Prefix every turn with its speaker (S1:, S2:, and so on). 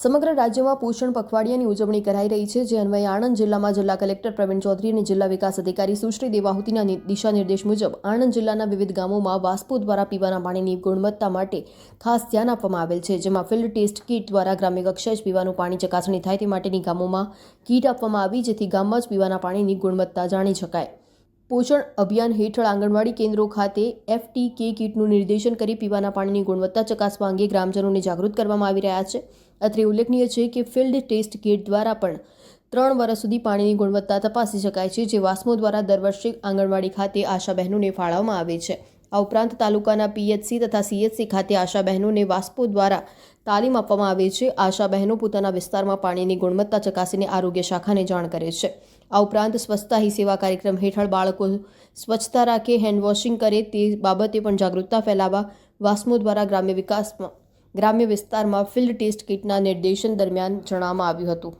S1: સમગ્ર રાજ્યમાં પોષણ પખવાડિયાની ઉજવણી કરાઈ રહી છે, જે અન્વયે આણંદ જિલ્લામાં જિલ્લા કલેક્ટર પ્રવીણ ચૌધરી અને જિલ્લા વિકાસ અધિકારી સુશ્રી દેવાહુતીના દિશા નિર્દેશ મુજબ આણંદ જિલ્લાના વિવિધ ગામોમાં વાસ્પો દ્વારા પીવાના પાણીની ગુણવત્તા માટે ખાસ ધ્યાન આપવામાં આવેલ છે, જેમાં ફિલ્ડ ટેસ્ટ કીટ દ્વારા ગ્રામ્ય કક્ષાએ જ પીવાનું પાણી ચકાસણી થાય તે માટેની ગામોમાં કીટ આપવામાં આવી, જેથી ગામમાં જ પીવાના પાણીની ગુણવત્તા જાણી શકાય. પોષણ અભિયાન હેઠળ આંગણવાડી કેન્દ્રો ખાતે એફટીકે કીટનું નિર્દેશન કરી પીવાના પાણીની ગુણવત્તા ચકાસવા અંગે ગ્રામજનોને જાગૃત કરવામાં આવી રહ્યા છે. અત્રે ઉલ્લેખનીય છે કે ફિલ્ડ ટેસ્ટ કીટ દ્વારા પણ ત્રણ વર્ષ સુધી પાણીની ગુણવત્તા તપાસી શકાય છે, જે વાસ્મો દ્વારા દર વર્ષે આંગણવાડી ખાતે આશા બહેનોને ફાળવવામાં આવે છે. આ ઉપરાંત તાલુકાના પીએચસી તથા સીએચસી ખાતે આશા બહેનોને વાસ્પો દ્વારા તાલીમ આપવામાં આવે છે. આશા બહેનો પોતાના વિસ્તારમાં પાણીની ગુણવત્તા ચકાસીને આરોગ્ય શાખાને જાણ કરે છે. આ ઉપરાંત સ્વચ્છતા હી સેવા કાર્યક્રમ હેઠળ બાળકો સ્વચ્છતા રાખે, હેન્ડ વોશિંગ કરે તે બાબતે પણ જાગૃતતા ફેલાવવા વાસ્મો દ્વારા ગ્રામ્ય વિકાસમાં, ગ્રામ્ય વિસ્તારમાં ફિલ્ડ ટેસ્ટ કિટના નિર્દેશન દરમિયાન જણાવવામાં આવ્યું હતું.